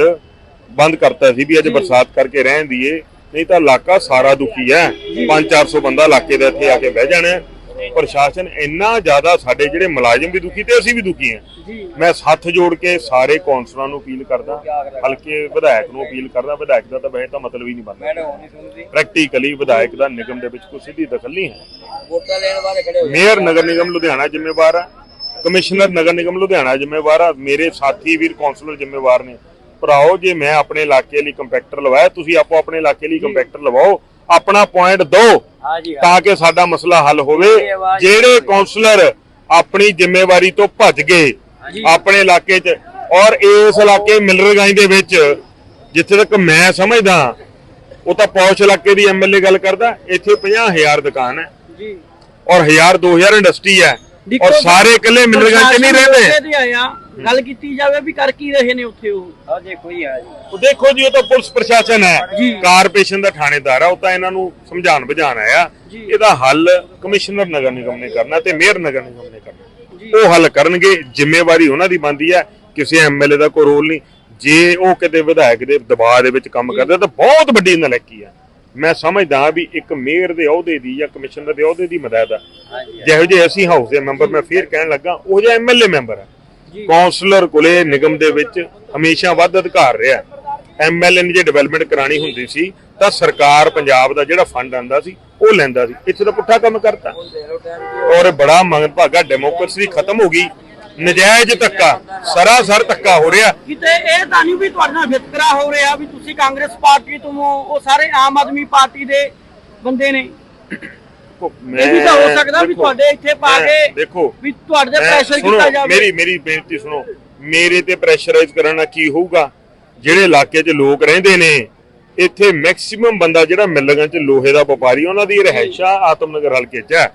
ਬੰਦ ਕਰਤਾ ਸੀ ਵੀ ਅੱਜ ਬਰਸਾਤ ਕਰਕੇ ਰਹਿਣ ਦੀਏ। ਨਹੀਂ ਤਾਂ ਇਲਾਕਾ ਸਾਰਾ ਦੁਖੀ ਹੈ। 5-400 ਬੰਦਾ ਇਲਾਕੇ ਦੇ ਇੱਥੇ ਆ ਕੇ ਬਹਿ ਜਾਣਾ। ਪ੍ਰਸ਼ਾਸਨ ਇੰਨਾ ਜ਼ਿਆਦਾ ਸਾਡੇ ਜਿਹੜੇ ਮੁਲਾਜ਼ਮ ਵੀ ਦੁਖੀ ਤੇ ਅਸੀਂ ਵੀ ਦੁਖੀ ਹਾਂ। ਮੈਂ ਹੱਥ ਜੋੜ ਕੇ ਸਾਰੇ ਕੌਂਸਲਰਾਂ ਨੂੰ ਅਪੀਲ ਕਰਦਾ ਹਲਕੇ ਵਿਧਾਇਕ ਨੂੰ ਅਪੀਲ ਕਰਦਾ ਵਿਧਾਇਕ ਦਾ ਤਾਂ ਵੈਸੇ ਤਾਂ ਮਤਲਬ ਹੀ ਨਹੀਂ ਬਣਦਾ। ਪ੍ਰੈਕਟੀਕਲੀ ਵਿਧਾਇਕ ਦਾ ਨਿਗਮ ਦੇ ਵਿੱਚ ਕੋਈ ਸਿੱਧੀ ਦਖਲ ਨਹੀਂ ਹੈ। ਵੋਟਾਂ ਲੈਣ ਵਾਲੇ ਖੜੇ ਹੋ ਮੇਅਰ ਨਗਰ ਨਿਗਮ ਲੁਧਿਆਣਾ ਜ਼ਿੰਮੇਵਾਰ ਹੈ ਕਮਿਸ਼ਨਰ ਨਗਰ ਨਿਗਮ ਲੁਧਿਆਣਾ ਜ਼ਿੰਮੇਵਾਰ ਹੈ ਮੇਰੇ ਸਾਥੀ ਵੀਰ ਕੌਂਸਲਰ ਜ਼ਿੰਮੇਵਾਰ ਨੇ। ਭਰਾਓ ਜੇ ਮੈਂ ਆਪਣੇ ਇਲਾਕੇ ਲਈ ਕੰਪੈਕਟਰ ਲਵਾਇਆ ਤੁਸੀਂ ਆਪੋ ਆਪਣੇ ਇਲਾਕੇ ਲਈ ਕੰਪੈਕਟਰ ਲਵਾਓ ਆਪਣਾ ਪੁਆਇੰਟ ਦਿਓ ਤਾਂ ਕਿ ਸਾਡਾ ਮਸਲਾ ਹੱਲ ਹੋਵੇ। ਜਿਹੜੇ ਕੌਂਸਲਰ ਆਪਣੀ ਜ਼ਿੰਮੇਵਾਰੀ ਤੋਂ ਭੱਜ ਗਏ ਆਪਣੇ ਇਲਾਕੇ 'ਚ ਔਰ ਇਸ ਇਲਾਕੇ ਮਿਲਰਗਾਈ ਦੇ ਵਿੱਚ ਜਿੱਥੇ ਤੱਕ ਮੈਂ ਸਮਝਦਾ ਉਹ ਤਾਂ ਪੌਸ਼ ਇਲਾਕੇ ਦੀ ਐਮਐਲਏ ਗੱਲ ਕਰਦਾ ਇੱਥੇ 50000 ਦੁਕਾਨ ਹੈ। ਜੀ। ਔਰ 1000 2000 ਇੰਡਸਟਰੀ ਹੈ। ਔਰ ਸਾਰੇ ਇਕੱਲੇ ਮਿਲਰਗਾਂ 'ਚ ਨਹੀਂ ਰਹਿੰਦੇ। ਗੱਲ ਕੀਤੀ ਜਾਵੇ ਵੀ ਕਰ ਕੀ ਰਹੇ ਨੇ ਉੱਥੇ ਉਹ। ਆ ਦੇਖੋ ਹੀ ਆ ਜੀ। ਉਹ ਦੇਖੋ ਜੀ ਉਹ ਤਾਂ ਪੁਲਿਸ ਪ੍ਰਸ਼ਾਸਨ ਹੈ। ਕਾਰਪੋਰੇਸ਼ਨ ਦਾ ਥਾਣੇਦਾਰ ਆ ਉਹ ਤਾਂ ਇਹਨਾਂ ਨੂੰ ਸਮਝਾਉਣ ਬੁਝਾਉਣ ਆਇਆ। ਇਹਦਾ ਹੱਲ ਕਮਿਸ਼ਨਰ ਨਗਰ ਨਿਗਮ ਨੇ ਕਰਨਾ ਤੇ ਮੇਅਰ ਨਗਰ ਨਿਗਮ ਨੇ ਕਰਨਾ। ਉਹ ਹੱਲ ਕਰਨਗੇ ਜ਼ਿੰਮੇਵਾਰੀ ਉਹਨਾਂ ਦੀ ਬਣਦੀ ਹੈ ਕਿਸੇ ਐਮਐਲਏ ਦਾ ਕੋਈ ਰੋਲ ਨਹੀਂ। ਜੇ ਉਹ ਕਿਤੇ ਵਿਧਾਇਕ ਦੇ ਦਬਾਅ ਦੇ ਵਿੱਚ ਕੰਮ ਕਰਦੇ ਤਾਂ ਬਹੁਤ ਵੱਡੀ ਨਲਾਇਕੀ ਹੈ। ਮੈਂ ਸਮਝਦਾ ਵੀ ਇੱਕ ਮੇਅਰ ਦੇ ਅਹੁਦੇ ਦੀ ਜਾਂ ਕਮਿਸ਼ਨਰ ਦੇ ਅਹੁਦੇ ਦੀ ਮਦਦ ਹੈ ਜਿਹੋ ਜਿਹੇ ਅਸੀਂ ਹਾਊਸ ਦੇ ਮੈਂਬਰ ਮੈਂ ਫੇਰ ਕਹਿਣ ਲੱਗਾ ਉਹ ਜਿਹਾ ਐਮਐਲਏ ਮੈਂਬਰ ਹੈ ਕਾਉਂਸਲਰ ਕੋਲੇ ਨਿਗਮ ਦੇ ਵਿੱਚ ਹਮੇਸ਼ਾ ਵੱਧ ਅਧਿਕਾਰ ਰਿਹਾ। ਐਮਐਲਏ ਨੇ ਜੇ ਡਿਵੈਲਪਮੈਂਟ ਕਰਾਣੀ ਹੁੰਦੀ ਸੀ ਤਾਂ ਸਰਕਾਰ ਪੰਜਾਬ ਦਾ ਜਿਹੜਾ ਫੰਡ ਆਂਦਾ ਸੀ ਉਹ ਲੈਂਦਾ ਸੀ। ਇੱਥੇ ਤਾਂ ਪੁੱਠਾ ਕੰਮ ਕਰਤਾ। ਔਰ ਬੜਾ ਮੰਗ ਭਾਗਾ ਡੈਮੋਕ੍ਰੇਸੀ ਖਤਮ ਹੋ ਗਈ। ਨਜਾਇਜ਼ ਧੱਕਾ ਸਰਾਸਰ ਧੱਕਾ ਹੋ ਰਿਹਾ। ਕਿਤੇ ਇਹ ਤਾਂ ਨਹੀਂ ਵੀ ਤੁਹਾਡੇ ਨਾਲ ਵਿਤਕਰਾ ਹੋ ਰਿਹਾ ਵੀ ਤੁਸੀਂ ਕਾਂਗਰਸ ਪਾਰਟੀ ਤੋਂ ਉਹ ਸਾਰੇ ਆਮ ਆਦਮੀ ਪਾਰਟੀ ਦੇ ਬੰਦੇ ਨੇ। ਇਹ ਵੀ ਤਾਂ ਹੋ ਸਕਦਾ ਵੀ ਤੁਹਾਡੇ ਇੱਥੇ ਪਾ ਕੇ ਦੇਖੋ ਵੀ ਤੁਹਾਡੇ ਤੇ ਪ੍ਰੈਸ਼ਰ ਕੀਤਾ ਜਾਵੇ। ਮੇਰੀ ਮੇਰੀ ਬੇਨਤੀ ਸੁਣੋ ਮੇਰੇ ਤੇ ਪ੍ਰੈਸ਼ਰਾਈਜ਼ ਕਰਨ ਨਾਲ ਕੀ ਹੋਊਗਾ? ਜਿਹੜੇ ਇਲਾਕੇ 'ਚ ਲੋਕ ਰਹਿੰਦੇ ਨੇ ਇੱਥੇ ਮੈਕਸਿਮਮ ਬੰਦਾ ਜਿਹੜਾ ਮਿਲਗਾਂ 'ਚ ਲੋਹੇ ਦਾ ਵਪਾਰੀ ਉਹਨਾਂ ਦੀ ਰਹਿਸ਼ਾ ਆਤਮਨਗਰ ਹਲਕੇ 'ਚ। ਹੈ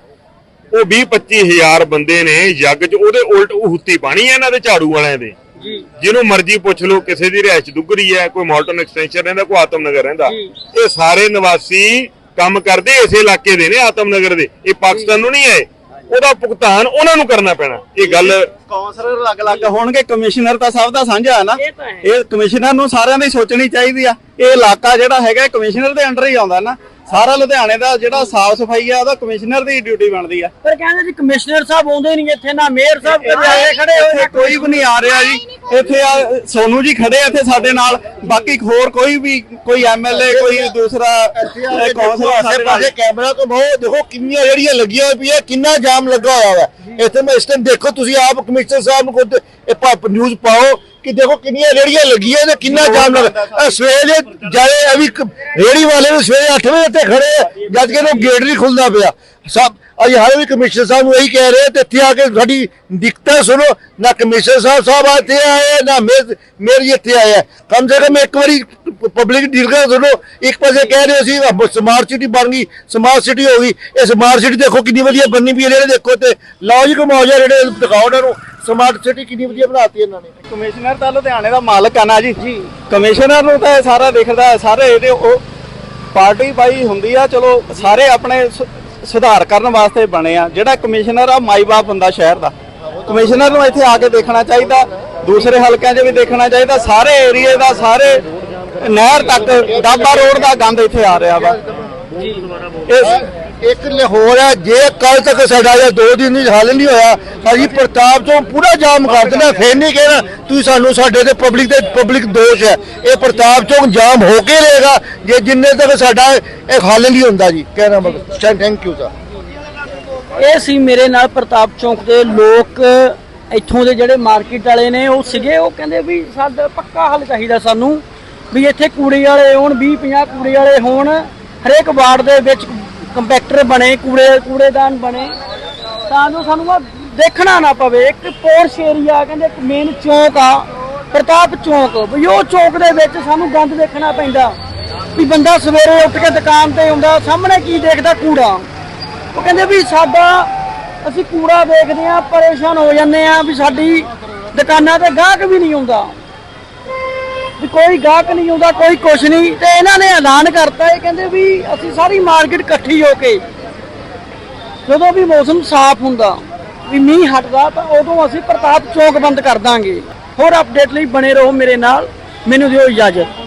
ਉਹ 20 25000 ਬੰਦੇ ਨੇ ਜੱਗ 'ਚ ਉਹਦੇ ਉਲਟ ਉਹ ਹੁੱਤੀ ਪਾਣੀ ਹੈ ਇਹਨਾਂ ਦੇ ਝਾੜੂ ਵਾਲਿਆਂ ਦੇ। ਜੀ। ਜਿਹਨੂੰ ਮਰਜ਼ੀ ਪੁੱਛ ਲਓ ਕਿਸੇ ਦੀ ਰਿਹਾਇਸ਼ ਦੁੱਗਰੀ ਹੈ ਕੋਈ ਮਾਲਟਨ ਐਕਸਟੈਂਸ਼ਨ ਰਹਿੰਦਾ ਕੋਈ ਆਤਮਨਗਰ ਰਹਿੰਦਾ। ਜੀ। ਇਹ ਸਾਰੇ ਨਿਵਾਸੀ ਕੰਮ ਕਰਦੇ ਇਸੇ ਇਲਾਕੇ ਦੇ ਨੇ ਆਤਮਨਗਰ ਦੇ। ਇਹ ਪਾਕਿਸਤਾਨ ਨੂੰ ਨਹੀਂ ਆਏ ਉਹਦਾ ਭੁਗਤਾਨ ਉਹਨਾਂ ਨੂੰ ਕਰਨਾ ਪੈਣਾ। ਇਹ ਗੱਲ ਕੌਂਸਲਰ ਅਲੱਗ-ਅਲੱਗ ਹੋਣਗੇ ਕਮਿਸ਼ਨਰ ਤਾਂ ਸਭ ਦਾ ਸਾਂਝਾ ਹੈ ਨਾ। ਇਹ ਕਮਿਸ਼ਨਰ ਨੂੰ ਸਾਰਿਆਂ ਦੀ ਸੋਚਣੀ ਚਾਹੀਦੀ ਆ। ਇਹ ਇਲਾਕਾ ਜਿਹੜਾ ਹੈਗਾ ਕਮਿਸ਼ਨਰ ਦੇ ਅੰਡਰ ਹੀ ਆਉਂਦਾ ਨਾ। ਸਾਰਾ ਲੁਧਿਆਣੇ ਦਾ ਜਿਹੜਾ ਸਾਫ਼ ਸਫ਼ਾਈ ਆ ਉਹਦਾ ਕਮਿਸ਼ਨਰ ਦੀ ਡਿਊਟੀ ਬਣਦੀ ਆ। ਪਰ ਕਹਿੰਦੇ ਜੀ ਕਮਿਸ਼ਨਰ ਸਾਹਿਬ ਆਉਂਦੇ ਨਹੀਂ ਇੱਥੇ ਨਾ ਮੇਅਰ ਸਾਹਿਬ ਕਦੇ ਆਏ ਖੜੇ ਹੋਏ ਕੋਈ ਵੀ ਨਹੀਂ ਆ ਰਿਹਾ ਜੀ। ਇੱਥੇ ਆ ਸੋਨੂ ਜੀ ਖੜੇ ਆ ਇੱਥੇ ਸਾਡੇ ਨਾਲ। ਬਾਕੀ ਹੋਰ ਕੋਈ ਵੀ ਕੋਈ ਐਮਐਲਏ ਕੋਈ ਦੂਸਰਾ ਕੌਂਸਲਰ ਆਸੇ ਪਾਸੇ ਕੈਮਰਾ ਘੁਮਾਓ ਦੇਖੋ ਕਿੰਨੀਆਂ ਜਿਹੜੀਆਂ ਲੱਗੀਆਂ ਹੋਈਆਂ ਪਈਆਂ ਕਿੰਨਾ ਜਾਮ ਲੱਗਾ ਹੋਇਆ ਵਾ। ਇੱਥੇ ਮੈਂ ਇਸ ਟਾਈਮ ਦੇਖੋ ਤੁਸੀਂ ਆਪ ਕਮਿਸ਼ਨਰ ਸਾਹਿਬ ਨੂੰ ਖੁਦ ਇਹ ਨਿਊਜ਼ ਪਾਓ। ਕਿ ਦੇਖੋ ਕਿੰਨੀਆਂ ਰੇੜੀਆਂ ਲੱਗੀਆਂ ਨੇ ਕਿੰਨਾ ਜਾਮ ਲੱਗਾ ਸਵੇਰੇ ਜਾਏ ਕ- ਰੇੜੀ ਵਾਲੇ ਵੀ ਸਵੇਰੇ 8 ਵਜੇ ਇੱਥੇ ਖੜੇ ਜਦ ਕਿ ਇਹਨੂੰ ਗੇਟ ਨਹੀਂ ਖੁੱਲਦਾ ਪਿਆ। ਸਭ ਅਜੇ ਹਾਲੇ ਵੀ ਕਮਿਸ਼ਨਰ ਸਾਹਿਬ ਨੂੰ ਇਹੀ ਕਹਿ ਰਹੇ ਤੇ ਇੱਥੇ ਆ ਕੇ ਸਾਡੀ ਦਿੱਕਤਾਂ ਸੁਣੋ ਨਾ ਕਮਿਸ਼ਨਰ ਸਾਹਿਬ ਸਾਹਿਬ ਇੱਥੇ ਆਏ ਨਾ ਮੇਰ ਇੱਥੇ ਆਏ ਆ। ਕਮ ਸੇ ਕਮ ਇੱਕ ਵਾਰੀ ਪਬਲਿਕ ਡੀਲ ਕਰ ਸੁਣੋ ਇੱਕ ਪਾਸੇ ਕਹਿ ਰਹੇ ਸੀ ਸਮਾਰਟ ਸਿਟੀ ਬਣ ਗਈ ਸਮਾਰਟ ਸਿਟੀ ਹੋ ਗਈ। ਇਹ ਸਮਾਰਟ ਸਿਟੀ ਦੇਖੋ ਕਿੰਨੀ ਵਧੀਆ ਬਣਨੀ ਵੀ ਹੈ ਜਿਹੜੇ ਦੇਖੋ ਤੇ ਲਓ ਜੀ ਘੁਮਾਓ ਜਾ ਜਿਹੜੇ ਦਿਖਾਓ ਉਹਨਾਂ ਨੂੰ। ਸਮਾਰਟ ਸਿਟੀ ਕਿੰਨੀ ਵਧੀਆ ਬਣਾਤੀ ਇਹਨਾਂ ਨੇ। ਕਮਿਸ਼ਨਰ ਤਾਂ ਲੁਧਿਆਣੇ ਦਾ ਮਾਲਕ ਆ ਨਾ ਜੀ। ਜੀ। ਕਮਿਸ਼ਨਰ ਨੂੰ ਤਾਂ ਇਹ ਸਾਰਾ ਦਿਖਦਾ ਸਾਰੇ ਇਹਦੇ ਉਹ ਪਾਰਟੀ ਪਾਈ ਹੁੰਦੀ ਆ ਚਲੋ ਸਾਰੇ ਆਪਣੇ ਸੁ- ਸੁਧਾਰ ਕਰਨ ਵਾਸਤੇ ਬਣੇ ਆ। ਜਿਹੜਾ ਕਮਿਸ਼ਨਰ ਆ ਮਾਈ ਬਾਪ ਹੁੰਦਾ ਸ਼ਹਿਰ ਦਾ। ਕਮਿਸ਼ਨਰ ਨੂੰ ਇੱਥੇ ਆ ਕੇ ਦੇਖਣਾ ਚਾਹੀਦਾ ਦੂਸਰੇ ਹਲਕਿਆਂ 'ਚ ਵੀ ਦੇਖਣਾ ਚਾਹੀਦਾ ਸਾਰੇ ਏਰੀਏ ਦਾ ਸਾਰੇ ਨਹਿਰ ਤੱਕ ਡਾਬਾ ਰੋਡ ਦਾ ਗੰਦ ਇੱਥੇ ਆ ਰਿਹਾ ਵਾ। ਇਸ ਇੱਕ ਲਾਹੌਰ ਹੈ, ਜੇ ਕੱਲ ਤੱਕ ਸਾਡਾ ਜਾਂ ਦੋ ਦਿਨ ਦੀ ਹੱਲ ਨਹੀਂ ਹੋਇਆ, ਅਸੀਂ ਪ੍ਰਤਾਪ ਤੋਂ ਪੂਰਾ ਜਾਮ ਕਰ ਦੇਣਾ ਫੇਰ ਨਹੀਂ ਕਹਿਣਾ, ਤੁਸੀਂ ਸਾਨੂੰ ਸਾਡੇ ਤੇ ਪਬਲਿਕ ਦੇ ਪਬਲਿਕ ਦੋਸ਼ ਹੈ। ਇਹ ਪ੍ਰਤਾਪ ਚੌਂਕ ਜਾਮ ਹੋ ਕੇ ਰਹੇਗਾ, ਜੇ ਜਿੰਨੇ ਤੱਕ ਸਾਡਾ ਇਹ ਹੱਲ ਨਹੀਂ ਹੁੰਦਾ ਜੀ, ਕਹਿਣਾ ਮਤਲਬ ਥੈਂਕ ਯੂ ਸਰ ਇਹ ਸੀ ਮੇਰੇ ਨਾਲ ਪ੍ਰਤਾਪ ਚੌਂਕ ਦੇ ਲੋਕ, ਇੱਥੋਂ ਦੇ ਜਿਹੜੇ ਮਾਰਕੀਟ ਵਾਲੇ ਨੇ, ਉਹ ਸੀਗੇ, ਉਹ ਕਹਿੰਦੇ ਵੀ ਸਾਡਾ ਪੱਕਾ ਹੱਲ ਚਾਹੀਦਾ ਸਾਨੂੰ, ਵੀ ਇੱਥੇ ਕੂੜੇ ਵਾਲੇ ਹੋਣ 20 50 ਕੂੜੇ ਵਾਲੇ ਹੋਣ, ਹਰੇਕ ਵਾਰਡ ਦੇ ਵਿੱਚ ਕੰਪੈਕਟਰ ਬਣੇ, ਕੂੜੇ, ਕੂੜੇਦਾਨ ਬਣੇ, ਤਾਂ ਜੋ ਸਾਨੂੰ ਆ ਦੇਖਣਾ ਨਾ ਪਵੇ, ਇੱਕ ਪੋਰਸ਼ ਏਰੀਆ ਕਹਿੰਦੇ ਇੱਕ ਮੇਨ ਚੌਂਕ ਆ, ਪ੍ਰਤਾਪ ਚੌਂਕ, ਵੀ ਉਹ ਚੌਂਕ ਦੇ ਵਿੱਚ ਸਾਨੂੰ ਗੰਦ ਦੇਖਣਾ ਪੈਂਦਾ, ਵੀ ਬੰਦਾ ਸਵੇਰੇ ਉੱਠ ਕੇ ਦੁਕਾਨ ਤੇ ਆਉਂਦਾ, ਸਾਹਮਣੇ ਕੀ ਦੇਖਦਾ? ਕੂੜਾ। ਉਹ ਕਹਿੰਦੇ ਵੀ ਸਾਡਾ, ਅਸੀਂ ਕੂੜਾ ਦੇਖਦੇ ਆ ਪਰੇਸ਼ਾਨ ਹੋ ਜਾਂਦੇ ਆ ਵੀ ਸਾਡੀ ਦੁਕਾਨਾਂ ਤੇ ਗਾਹਕ ਵੀ ਨਹੀਂ ਆਉਂਦਾ। ਵੀ ਕੋਈ ਗਾਹਕ ਨਹੀਂ ਆਉਂਦਾ, ਕੋਈ ਕੁਛ ਨਹੀਂ। ਤੇ ਇਹਨਾਂ ਨੇ ਐਲਾਨ ਕਰਤਾ, ਇਹ ਕਹਿੰਦੇ ਵੀ ਅਸੀਂ ਸਾਰੀ ਮਾਰਕੀਟ ਇਕੱਠੀ ਹੋ ਕੇ ਜਦੋਂ ਵੀ ਮੌਸਮ ਸਾਫ਼ ਹੁੰਦਾ, ਵੀ ਮੀਂਹ ਹਟਦਾ, ਤਾਂ ਉਦੋਂ ਅਸੀਂ ਪ੍ਰਤਾਪ ਚੌਕ ਬੰਦ ਕਰ ਦਾਂਗੇ। ਹੋਰ ਅਪਡੇਟ ਲਈ ਬਣੇ ਰਹੋ ਮੇਰੇ ਨਾਲ। ਮੈਨੂੰ ਦਿਓ ਇਜਾਜ਼ਤ।